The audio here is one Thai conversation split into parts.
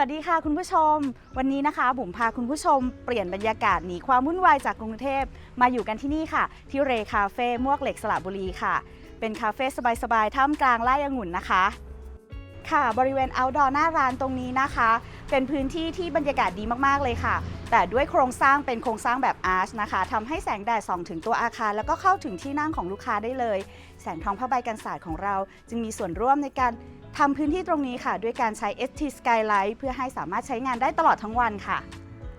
วัสดีค่ะคุณผู้ชม วันนี้นะคะบุ๋มพาคุณผู้ชมเปลี่ยนบรรยากาศหนีความวุ่นวายจากกรุงเทพมาอยู่กันที่นี่ค่ะ ที่เรคาเฟ่มวกเหล็กสระบุรีค่ะ เป็นคาเฟ่สบายๆท่ามกลางไร่องุ่นนะคะ ค่ะบริเวณ outdoor หน้าร้านตรงนี้นะคะ เป็นพื้นที่ที่บรรยากาศดีมากๆเลยค่ะ แต่ด้วยโครงสร้างเป็นโครงสร้างแบบอาร์ชนะคะทำให้แสงแดดส่องถึงตัวอาคาร แล้วก็เข้าถึงที่นั่งของลูกค้าได้เลย แสงทองผ้าใบกันศาสตร์ของเรา จึงมีส่วนร่วมในการ ทำพื้นที่ตรงนี้ค่ะ ด้วยการใช้ ST Skylight เพื่อให้สามารถใช้งานได้ตลอดทั้งวันค่ะ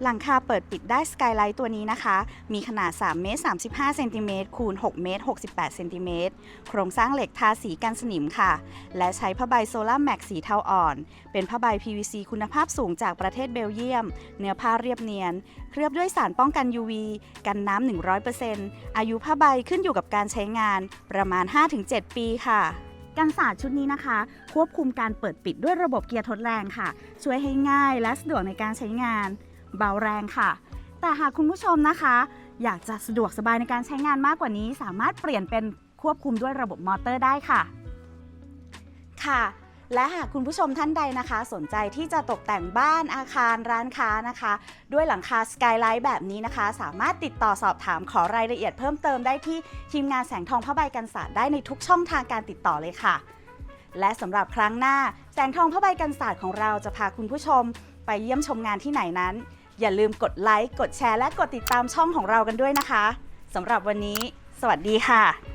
หลังคาเปิดปิดได้ Skylight ตัวนี้นะคะ มีขนาด3เมตร35เซนติเมตรคูณ6เมตร68เซนติเมตรโครงสร้างเหล็กทาสีกันสนิมค่ะ และใช้ผ้าใบโซล่าแม็กสีเทาอ่อน เป็นผ้าใบ PVC คุณภาพสูงจากประเทศเบลเยียม เนื้อผ้าเรียบเนียน เคลือบด้วยสารป้องกัน UV กันน้ำ100%อายุผ้าใบขึ้นอยู่กับการใช้งานประมาณ 5-7 ปีค่ะ กันศาสตร์ชุดนี้นะคะ ควบคุมการเปิดปิดด้วยระบบเกียร์ทดแรงค่ะ ช่วยให้ง่ายและสะดวกในการใช้งาน เบาแรงค่ะ แต่หากคุณผู้ชมนะคะ อยากจะสะดวกสบายในการใช้งานมากกว่านี้ สามารถเปลี่ยนเป็นควบคุมด้วยระบบมอเตอร์ได้ค่ะ ค่ะ และหากคุณผู้ชมท่านใดนะคะ สนใจที่จะตกแต่งบ้านอาคารร้านค้านะคะ ด้วยหลังคาสกายไลท์แบบนี้นะคะ สามารถติดต่อสอบถามขอรายละเอียดเพิ่มเติมได้ที่ทีมงานแสงทองผ้าใบกันศาสตร์ได้ในทุกช่องทางการติดต่อเลยค่ะ และสำหรับครั้งหน้าแสงทองผ้าใบกันศาสตร์ของเราจะพาคุณผู้ชม ไปเยี่ยมชมงานที่ไหนนั้น อย่าลืมกดไลค์กดแชร์ และกดติดตามช่องของเรากันด้วยนะคะสำหรับวันนี้ สวัสดีค่ะ